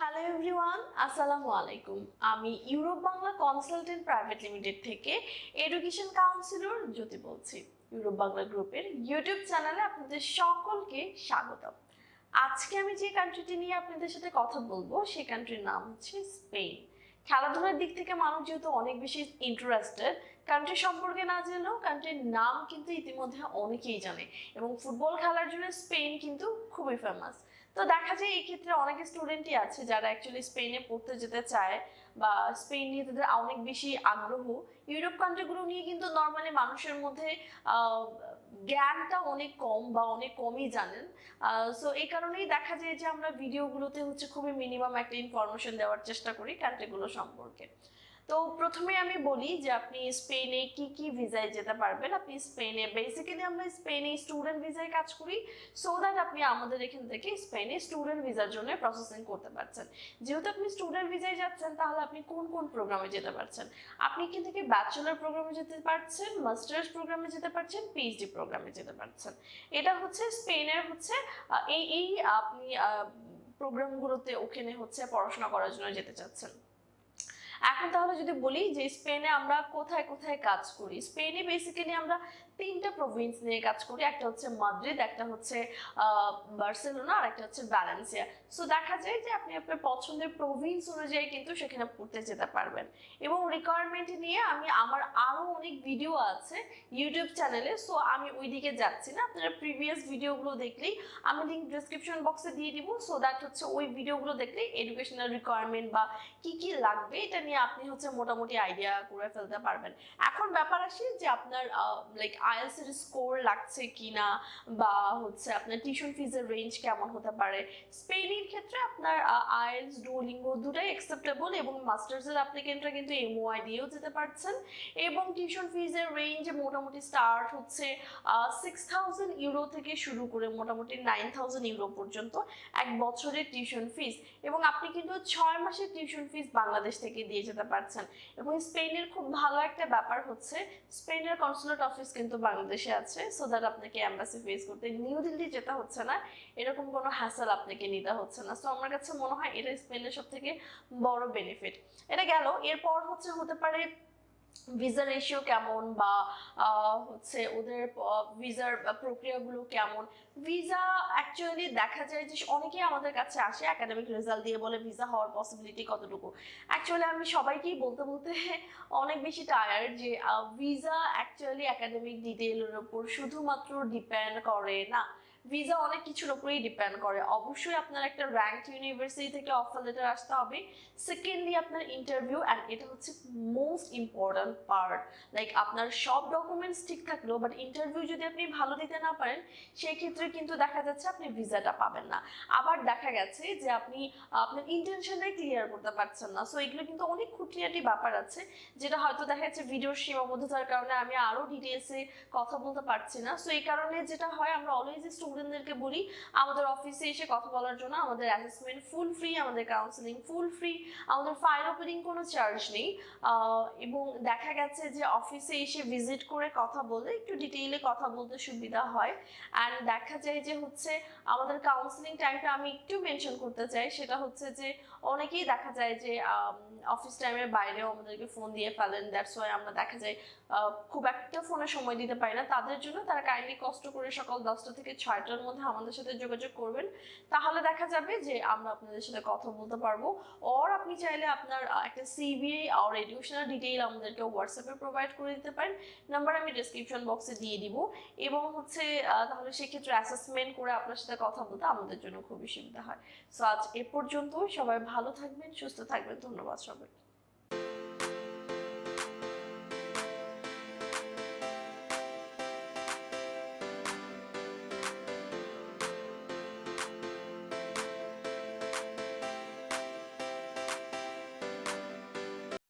Hello everyone আসসালামু আলাইকুম আমি Europe Bangla Consultant Private Limited থেকে এডুকেশন কাউন্সিলর জ্যোতি বলছি। ইউরোপ বাংলা গ্রুপের ইউটিউব চ্যানেলে আপনাদের সকলকে স্বাগত আজকে আমি যে কান্ট্রিটি নিয়ে আপনাদের সাথে কথা বলব সেই কান্ট্রির নাম হচ্ছে স্পেন খেলাধুলার দিক থেকে মানুষ যেহেতু অনেক বেশি ইন্টারেস্টেড কান্ট্রি সম্পর্কে না জানলেও কান্ট্রির নাম কিন্তু ইতিমধ্যে অনেকেই জানে এবং ফুটবল খেলার জন্য স্পেন কিন্তু খুবই ফেমাস তো দেখা যায় এই ক্ষেত্রে অনেক স্টুডেন্টই আছে যারা অ্যাকচুয়ালি স্পেনে পড়তে যেতে চায় বা স্পেন নিয়ে তাদের অনেক বেশি আগ্রহ। ইউরোপ কান্ট্রিগুলো নিয়ে কিন্তু নর্মালি মানুষের মধ্যে জ্ঞানটা অনেক কম বা অনেক কমই জানেন। সো এই কারণেই দেখা যায় যে আমরা ভিডিওগুলোতে হচ্ছে খুবই মিনিমাম একটা ইনফরমেশন দেওয়ার চেষ্টা করি কান্ট্রিগুলো সম্পর্কে। তো প্রথমে আমি বলি যে আপনি স্পেনে কি কি ভিসায় যেতে পারবেন। আপনি স্পেনে বেসিক্যালি আমরা স্পেনে স্টুডেন্ট ভিসায় কাজ করি সো দ্যাট আপনি আমাদের এখান থেকে স্পেনে স্টুডেন্ট ভিসার জন্য প্রসেসিং করতে পারছেন। যেহেতু আপনি স্টুডেন্ট ভিসায় যাচ্ছেন, তাহলে আপনি কোন কোন প্রোগ্রামে যেতে পারছেন? আপনি এখান থেকে ব্যাচেলার প্রোগ্রামে যেতে পারছেন মাস্টার্স প্রোগ্রামে যেতে পারছেন পিএইচডি প্রোগ্রামে যেতে পারছেন। এটা হচ্ছে স্পেনের হচ্ছে এই এই আপনি প্রোগ্রামগুলোতে ওখানে হচ্ছে পড়াশোনা করার জন্য যেতে চাচ্ছেন। এখন তাহলে যদি বলি যে স্পেনে আমরা কোথায় কোথায় কাজ করি? স্পেনে বেসিক্যালি আমরা তিনটা প্রভিন্স নিয়ে কাজ করি। একটা হচ্ছে মাদ্রিদ একটা হচ্ছে বার্সেলোনা আর একটা হচ্ছে ভ্যালেন্সিয়া সো দেখা যায় যে আপনি আপনার পছন্দের প্রভিন্স অনুযায়ী কিন্তু সেখানে পড়তে যেতে পারবেন। এবং রিকোয়ারমেন্ট নিয়ে আমি, আমার আরও অনেক ভিডিও আছে ইউটিউব চ্যানেলে সো আমি ওই দিকে যাচ্ছি না। আপনারা প্রিভিয়াস ভিডিওগুলো দেখলেই আমি লিঙ্ক ডিসক্রিপশন বক্সে দিয়ে দিব। সো দ্যাট হচ্ছে ওই ভিডিওগুলো দেখলেই এডুকেশনাল রিকোয়ারমেন্ট বা কি কি লাগবে এটা নিয়ে আপনি হচ্ছে মোটামুটি আইডিয়া করে ফেলতে পারবেন। এখন ব্যাপার আসি যে আপনার লাইক আইএলস এর স্কোর লাগছে কিনা বা হচ্ছে আপনার টিউশন ফিজের রেঞ্জ কেমন হতে পারে? স্পেনের ক্ষেত্রে আপনার আইএলস ডুওলিঙ্গো দুটাই অ্যাকসেপ্টেবল এবং মাস্টার্সের অ্যাপ্লিকেন্টরা কিন্তু এমওআই দিয়েও যেতে পারছেন। এবং টিউশন ফিজের রেঞ্জ মোটামুটি স্টার্ট হচ্ছে সিক্স থাউজেন্ড ইউরো থেকে শুরু করে মোটামুটি নাইন থাউজেন্ড ইউরো পর্যন্ত এক বছরের টিউশন ফিস এবং আপনি কিন্তু ছয় মাসের টিউশন ফিস বাংলাদেশ থেকে দিয়ে যেতে পারছেন। এবং স্পেনের খুব ভালো একটা ব্যাপার হচ্ছে, স্পেনের কনসুলেট অফিস কিন্তু বাংলাদেশে আছে সো দ্যাট আপনাকে অ্যাম্বাসি ফেস করতে নিউ দিল্লি যেতে হচ্ছে না, এরকম কোনো হ্যাসেল আপনাকে নিতে হচ্ছে না। সো আমার কাছে মনে হয় এটা স্পেনের সব থেকে বড় বেনিফিট এটা গেল, এরপর হচ্ছে হতে পারে ভিসা রেশিও কেমন বা হচ্ছে ওদের ভিসার প্রক্রিয়াগুলো কেমন? ভিসা অ্যাকচুয়ালি দেখা যায় যে অনেকেই আমাদের কাছে আসে একাডেমিক রেজাল্ট দিয়ে বলে ভিসা হওয়ার পসিবিলিটি কতটুকু? অ্যাকচুয়ালি আমি সবাইকেই বলতে বলতে অনেক বেশি টায়ার্ড যে ভিসা অ্যাকচুয়ালি একাডেমিক ডিটেইলের ওপর শুধুমাত্র ডিপেন্ড করে না। ভিসা অনেক কিছুর উপরেই ডিপেন্ড করে। অবশ্যই আপনার একটা র্যাঙ্ক ইউনিভার্সিটি থেকে অফার লেটার আসতে হবে। সেকেন্ডলি আপনার ইন্টারভিউ অ্যান্ড এটা হচ্ছে মোস্ট ইম্পর্ট্যান্ট পার্ট লাইক আপনার সব ডকুমেন্টস ঠিক থাকলেও বাট ইন্টারভিউ যদি আপনি ভালো দিতে না পারেন সেই ক্ষেত্রে কিন্তু দেখা যাচ্ছে আপনি ভিসাটা পাবেন না। আবার দেখা গেছে যে আপনি, আপনার ইন্টেনশনটাই ক্লিয়ার করতে পারছেন না। সো এগুলো কিন্তু অনেক খুঁটিনাটি ব্যাপার আছে, যেটা হয়তো দেখা যাচ্ছে ভিডিওর সীমাবদ্ধতার কারণে আমি আরও ডিটেলসে কথা বলতে পারছি না। সো এই কারণে যেটা হয়, আমরা অলওয়েজ স্টুডেন্টদেরকে বলি, আমাদের অফিসে এসে কথা বলার জন্য আমাদের অ্যাসেসমেন্ট ফুল ফ্রি আমাদের কাউন্সিলিং ফুল ফ্রি আমাদের ফাইল ওপেনিং কোনো চার্জ নেই। এবং দেখা গেছে যে অফিসে এসে ভিজিট করে কথা বলে, একটু ডিটেইলে কথা বলতে সুবিধা হয়। অ্যান্ড দেখা যায় যে হচ্ছে, আমাদের কাউন্সিলিং টাইমটা আমি একটু মেনশন করতে চাই, সেটা হচ্ছে যে অনেকেই দেখা যায় যে অফিস টাইমের বাইরেও আমাদেরকে ফোন দিয়ে ফেলেন দ্যাটস ওয়াই আমরা দেখা যায় খুব একটা ফোনে সময় দিতে পারি না। তাদের জন্য তারা কাইন্ডলি কষ্ট করে সকাল দশটা থেকে ছয়টার মধ্যে আমাদের সাথে যোগাযোগ করবেন। তাহলে দেখা যাবে যে আমরা আপনাদের সাথে কথা বলতে পারব। অর আপনি চাইলে আপনার একটা সিভি আর এডুকেশনাল ডিটেইল আমাদেরকে হোয়াটসঅ্যাপে প্রোভাইড করে দিতে পারেন। নাম্বার আমি ডিসক্রিপশন বক্সে দিয়ে দিব। এবং হচ্ছে তাহলে সেক্ষেত্রে অ্যাসেসমেন্ট করে আপনার সাথে কথা বলতে আমাদের জন্য খুবই সুবিধা হয়। সো আজ এ পর্যন্ত সবাই ভালো থাকবেন, সুস্থ থাকবেন। ধন্যবাদ সবাইকে।